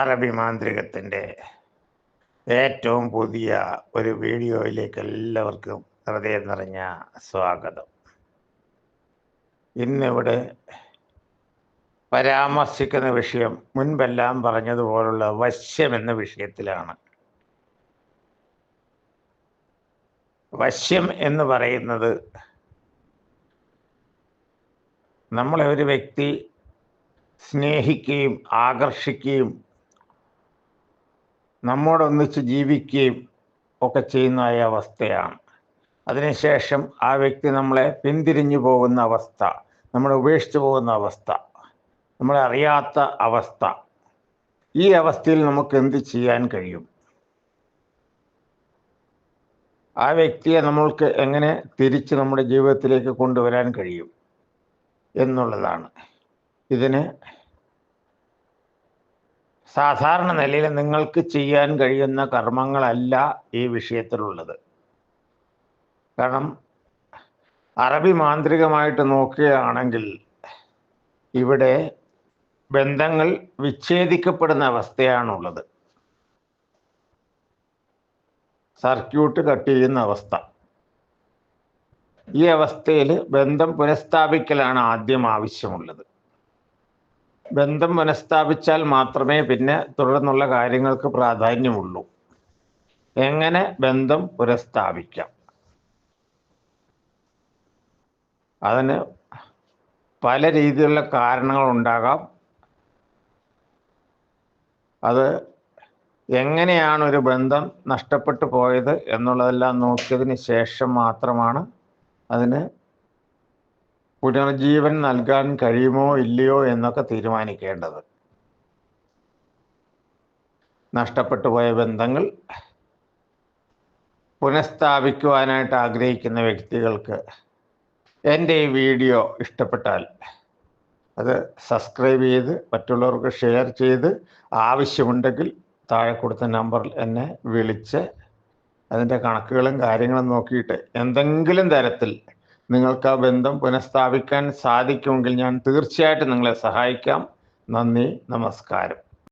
അറബി മാന്ത്രികത്തിന്റെ ഏറ്റവും പുതിയ ഒരു വീഡിയോയിലേക്ക് എല്ലാവർക്കും ഹൃദയം നിറഞ്ഞ സ്വാഗതം. ഇന്നിവിടെ പരാമർശിക്കുന്ന വിഷയം മുൻപെല്ലാം പറഞ്ഞതുപോലുള്ള വശ്യം എന്ന വിഷയത്തിലാണ്. വശ്യം എന്ന് പറയുന്നത് നമ്മളെ ഒരു വ്യക്തി സ്നേഹിക്കുകയും ആകർഷിക്കുകയും നമ്മോടൊന്നിച്ച് ജീവിക്കുകയും ഒക്കെ ചെയ്യുന്ന അവസ്ഥയാണ്. അതിനുശേഷം ആ വ്യക്തി നമ്മളെ പിന്തിരിഞ്ഞു പോകുന്ന അവസ്ഥ നമ്മളെ ഉപേക്ഷിച്ചു പോകുന്ന അവസ്ഥ നമ്മളെ അറിയാത്ത അവസ്ഥ. ഈ അവസ്ഥയിൽ നമുക്ക് എന്ത് ചെയ്യാൻ കഴിയും? ആ വ്യക്തിയെ നമ്മൾക്ക് എങ്ങനെ തിരിച്ച് നമ്മുടെ ജീവിതത്തിലേക്ക് കൊണ്ടുവരാൻ കഴിയും എന്നുള്ളതാണ്. ഇതിന് സാധാരണ നിലയിൽ നിങ്ങൾക്ക് ചെയ്യാൻ കഴിയുന്ന കർമ്മങ്ങളല്ല ഈ വിഷയത്തിലുള്ളത്. കാരണം അറബി മാന്ത്രികമായിട്ട് നോക്കുകയാണെങ്കിൽ ഇവിടെ ബന്ധങ്ങൾ വിച്ഛേദിക്കപ്പെടുന്ന അവസ്ഥയാണുള്ളത്. സർക്യൂട്ട് കട്ട് ചെയ്യുന്ന അവസ്ഥ. ഈ അവസ്ഥയിൽ ബന്ധം പുനഃസ്ഥാപിക്കലാണ് ആദ്യം ആവശ്യമുള്ളത്. ബന്ധം പുനഃസ്ഥാപിച്ചാൽ മാത്രമേ പിന്നെ തുടർന്നുള്ള കാര്യങ്ങൾക്ക് പ്രാധാന്യമുള്ളൂ. എങ്ങനെ ബന്ധം പുനഃസ്ഥാപിക്കാം? അതിന് പല രീതിയിലുള്ള കാരണങ്ങൾ ഉണ്ടാകാം. അത് എങ്ങനെയാണ് ഒരു ബന്ധം നഷ്ടപ്പെട്ടു പോയത് എന്നുള്ളതെല്ലാം നോക്കിയതിന് ശേഷം മാത്രമാണ് അതിന് പുനർജീവൻ നൽകാൻ കഴിയുമോ ഇല്ലയോ എന്നൊക്കെ തീരുമാനിക്കേണ്ടത്. നഷ്ടപ്പെട്ടു പോയ ബന്ധങ്ങൾ പുനഃസ്ഥാപിക്കുവാനായിട്ട് ആഗ്രഹിക്കുന്ന വ്യക്തികൾക്ക് എന്റെ ഈ വീഡിയോ ഇഷ്ടപ്പെട്ടാൽ അത് സബ്സ്ക്രൈബ് ചെയ്ത് മറ്റുള്ളവർക്ക് ഷെയർ ചെയ്ത് ആവശ്യമുണ്ടെങ്കിൽ താഴെ കൊടുത്ത നമ്പറിൽ എന്നെ വിളിച്ച് അതിന്റെ കണക്കുകളും കാര്യങ്ങളും നോക്കിയിട്ട് എന്തെങ്കിലും തരത്തിൽ നിങ്ങൾക്ക് ആ ബന്ധം പുനഃസ്ഥാപിക്കാൻ സാധിക്കുമെങ്കിൽ ഞാൻ തീർച്ചയായിട്ടും നിങ്ങളെ സഹായിക്കാം. നന്ദി നമസ്കാരം.